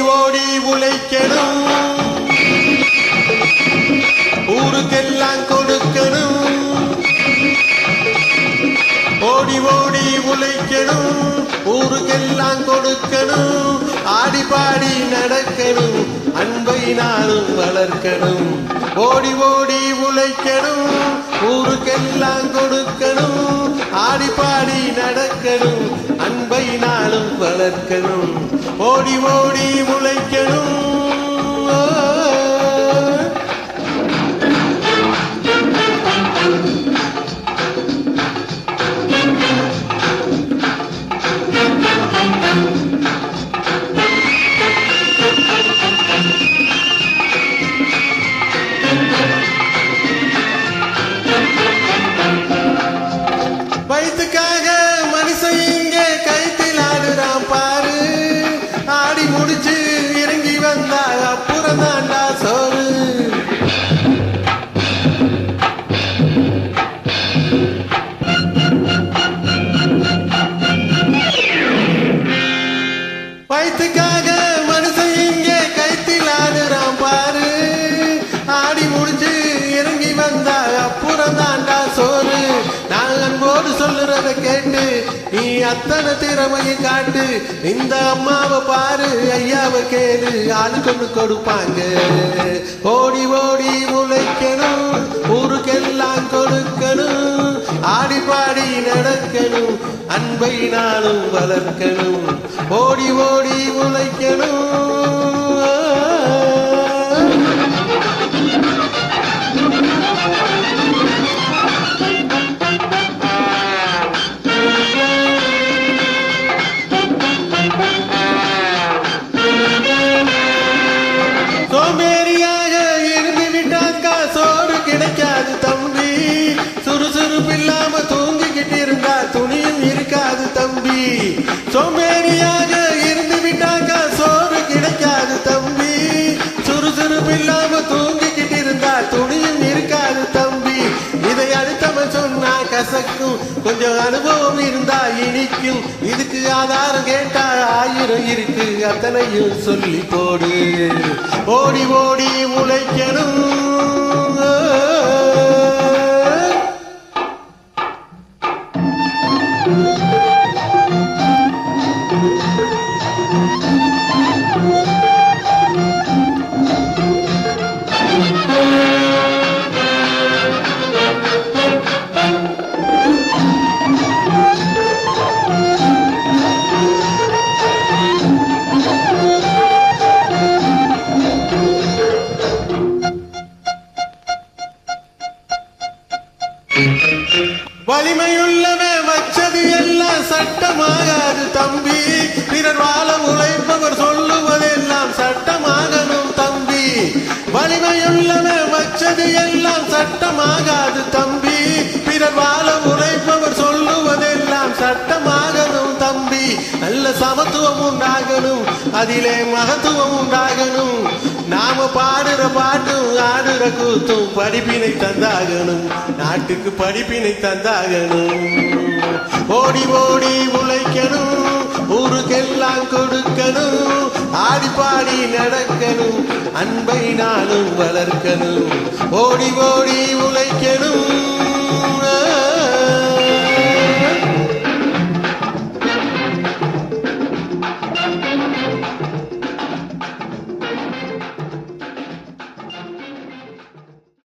ஓடி ஓடி உழைக்கணும். ஊருக்கெல்லாம் கொடுக்கணும். ஓடி ஓடி உழைக்கணும். ஊருக்கெல்லாம் கொடுக்கணும். ஆடி பாடி நடக்கணும். அன்பை நானும் வளர்க்கணும். ஓடி ஓடி உழைக்கணும். ஊருக்கெல்லாம் கொடுக்கணும். ஆடி பாடி நடக்கணும். நாளும் வளர்க்கணும் ஓடி ஓடி முளைக்கணும் ஓ. அத்தனை திறமையை காட்டு. இந்த அம்மாவை பாரு ஐயாவை கேளு. ஆளுக்கு கொடுப்பாங்க. ஓடி ஓடி உழைக்கணும். ஊருக்கெல்லாம் கொடுக்கணும். ஆடி பாடி நடக்கணும். அன்பை நானும் வளர்க்கணும். ஓடி ஓடி உழைக்கணும். கசக்கும். கொஞ்சம் அனுபவம் இருந்தா இனிக்கும். இதுக்கு ஆதாரம் கேட்டா ஆயிரம் இருக்கு. அத்தனையும் சொல்லி போடு. ஓடி ஓடி உழைக்கணும். வலிமையுள்ளவன் வச்சது எல்லாம் சட்டமாகாது தம்பி. பிறர் வாழ உழைப்பவர் சொல்லுவதெல்லாம் சட்டமாகணும் தம்பி. வலிமையுள்ளவன் வச்சது எல்லாம் சட்டமாகாது தம்பி. பிறர் வாழ உழைப்பவர் சொல்லுவதெல்லாம் சட்டமாகணும் தம்பி. நல்ல சமத்துவம் உண்டாகணும் அதிலே மகத்துவம் உண்டாகணும். நாம பாடுற பாட்டும் ஆடுற கூத்தும் படிப்பினை தந்தாகணும். நாட்டுக்கு படிப்பினை தந்தாகணும். ஓடி ஓடி உழைக்கணும். ஊருக்கெல்லாம் கொடுக்கணும். ஆடி பாடி நடக்கணும். அன்பை நானும் வளர்க்கணும். ஓடி ஓடி உழைக்கணும்.